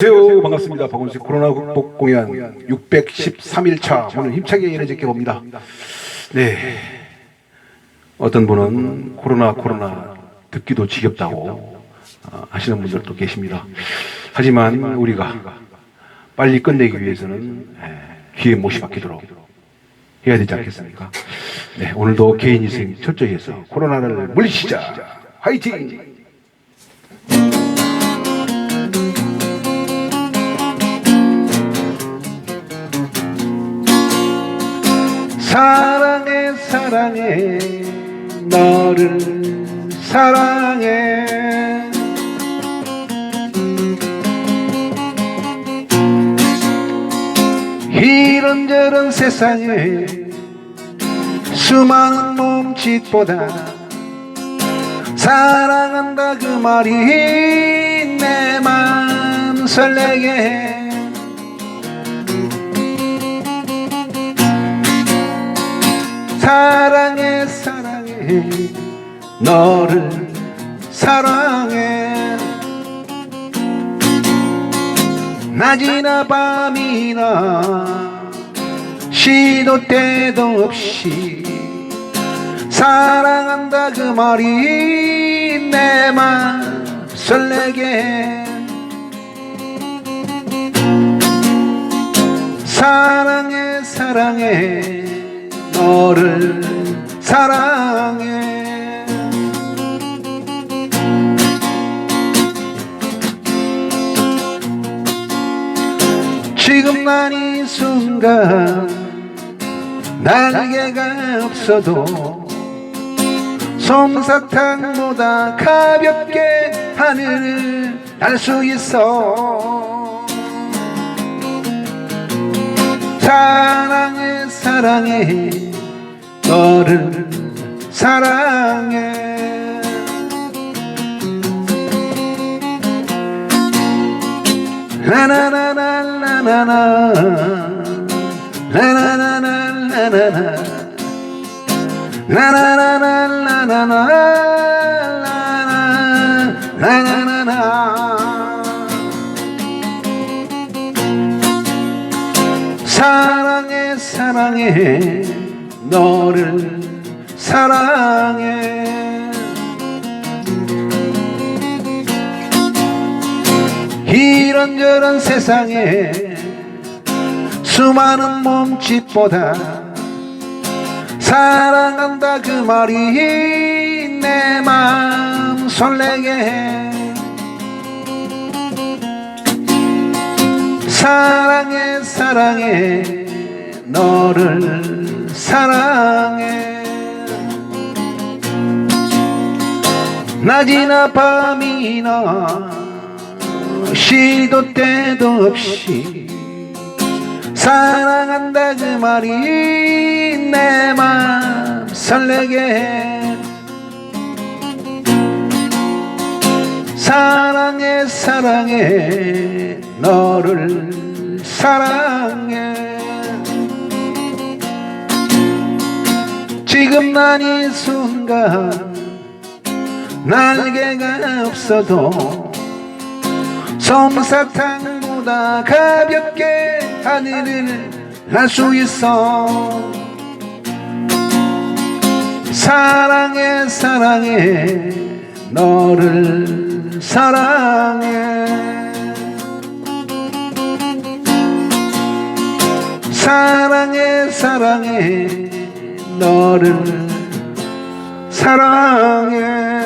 안녕하세요. 반갑습니다. 박원식 코로나 극복 공연 613일차 오늘 힘차게 연해졌게 봅니다. 네. 어떤 분은 코로나 코로나 듣기도 지겹다고 어, 하시는 분들도 계십니다. 하지만 우리가 빨리 끝내기 위해서는 에, 귀에 못이 박히도록 해야 되지 않겠습니까? 네, 오늘도 개인 위생 철저히 해서 코로나를 물리치자. 화이팅! 사랑해 사랑해. 너를 사랑해. 이런저런 세상에 수많은 몸짓보다 사랑한다 그 말이 내맘 설레게. 해 너를 사랑해. 낮이나 밤이나 시도 때도 없이 사랑한다 그 말이 내 맘 설레게. 해 사랑해 사랑해 너를 사랑해. 지금 난 이 순간 날개가 없어도 솜사탕보다 가볍게 하늘을 날 수 있어. 사랑해 사랑해 너를 사랑해. 라라라라라라 라라라라라라 라라라라라라 나나나나 사랑해 사랑해. 너를 사랑해. 이런저런 세상에 수많은 몸짓보다 사랑한다 그 말이 내맘 설레게 해. 사랑해 사랑해 너를 사랑해. 낮이나 밤이나 시도 때도 없이 사랑한다 그 말이 내 맘 설레게 해. 사랑해 사랑해 너를 사랑해 지금 난 이 순간 날개가 없어도 솜사탕보다 가볍게 하늘을 날 수 있어. 사랑해 사랑해 너를 사랑해. 사랑해 사랑해 너를 사랑해